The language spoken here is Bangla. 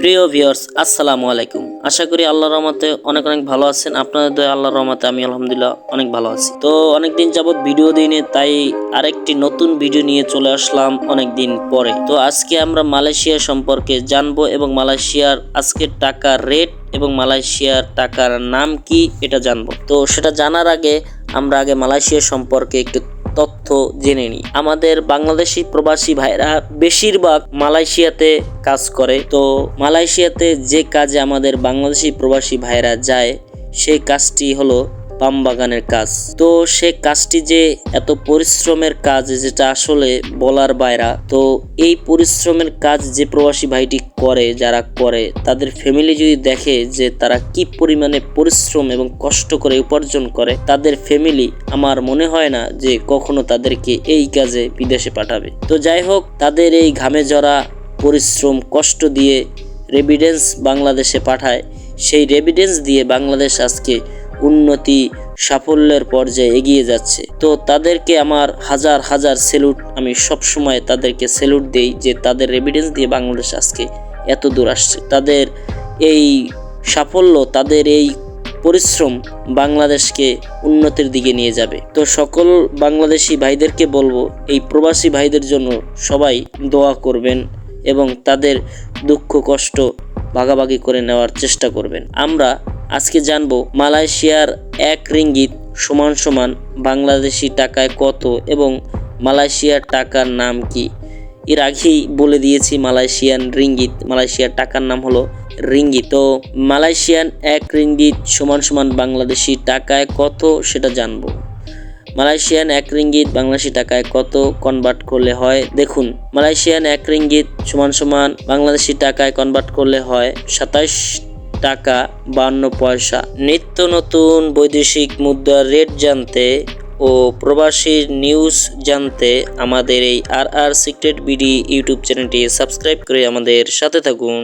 প্রিয় ভিউয়ার্স, আসসালামু আলাইকুম। আশা করি আল্লাহর রহমতে অনেক অনেক ভালো আছেন। আপনাদের দয়া আল্লাহর রহমতে আমি আলহামদুলিল্লাহ অনেক ভালো আছি। তো অনেকদিন যাবত ভিডিও দিইনি, তাই আরেকটি নতুন ভিডিও নিয়ে চলে আসলাম অনেকদিন পরে। তো আজকে আমরা মালয়েশিয়া সম্পর্কে জানব এবং মালয়েশিয়ার আজকের টাকার রেট এবং মালয়েশিয়ার টাকার নাম কি, এটা জানব। তো সেটা জানার আগে আমরা আগে মালয়েশিয়া সম্পর্কে একটু তথ্য জেনে নিই আমাদের বাংলাদেশি প্রবাসী ভাইরা বেশিরভাগ মালয়েশিয়াতে কাজ করে। তো মালয়েশিয়াতে যে কাজে আমাদের বাংলাদেশি প্রবাসী ভাইরা যায়, সেই কাজটি হলো পাম বাগানের কাজ। তো সে কাজটি যে এত পরিশ্রমের কাজ যেটা আসলে বলার বাইরা, তো এই পরিশ্রমের কাজ যে প্রবাসী ভাইটি করে, যারা করে, তাদের ফ্যামিলি যদি দেখে যে তারা কি পরিমাণে পরিশ্রম এবং কষ্ট করে উপার্জন করে, তাদের ফ্যামিলি আমার মনে হয় না যে কখনো তাদেরকে এই কাজে বিদেশে পাঠাবে। তো যাই হোক, তাদের এই ঘামে জড়া পরিশ্রম, কষ্ট দিয়ে রেভিডেন্স বাংলাদেশে পাঠায়। সেই রেভিডেন্স দিয়ে বাংলাদেশ আজকে উন্নতি সাফল্যের পর্যায়ে এগিয়ে যাচ্ছে। তো তাদেরকে আমার হাজার হাজার সেলুট, আমি সব সময় তাদেরকে সেলুট দেই যে তাদের রেভিডেন্স দিয়ে বাংলাদেশ আজকে এত দূর আসছে। তাদের এই সাফল্য, তাদের এই পরিশ্রম বাংলাদেশকে উন্নতির দিকে নিয়ে যাবে। তো সকল বাংলাদেশি ভাইদেরকে বলব, এই প্রবাসী ভাইদের জন্য সবাই দোয়া করবেন এবং তাদের দুঃখ, কষ্ট ভাগাভাগি করে নেওয়ার চেষ্টা করবেন। আমরা আজকে জানব মালয়েশিয়ার এক রিঙ্গিত সমান সমান বাংলাদেশি টাকায় কত এবং মালয়েশিয়ার টাকার নাম কি? এর আগেই বলে দিয়েছি মালয়েশিয়ান রিঙ্গিত, মালয়েশিয়ার টাকার নাম হলো রিঙ্গিত। তো মালয়েশিয়ান এক রিঙ্গিত সমান সমান বাংলাদেশি টাকায় কত সেটা জানব। মালয়েশিয়ান এক রিঙ্গিত বাংলাদেশি টাকায় কত কনভার্ট করলে হয়? দেখুন, মালয়েশিয়ান এক রিঙ্গিত সমান সমান বাংলাদেশি টাকায় কনভার্ট করলে হয় সাতাইশ টাকা, বান্ন পয়সা। নিত্য নতুন বৈদেশিক মুদ্রার রেট জানতে ও প্রবাসীর নিউজ জানতে আমাদের এই R R secret BD YouTube চ্যানেলটি সাবস্ক্রাইব করে আমাদের সাথে থাকুন।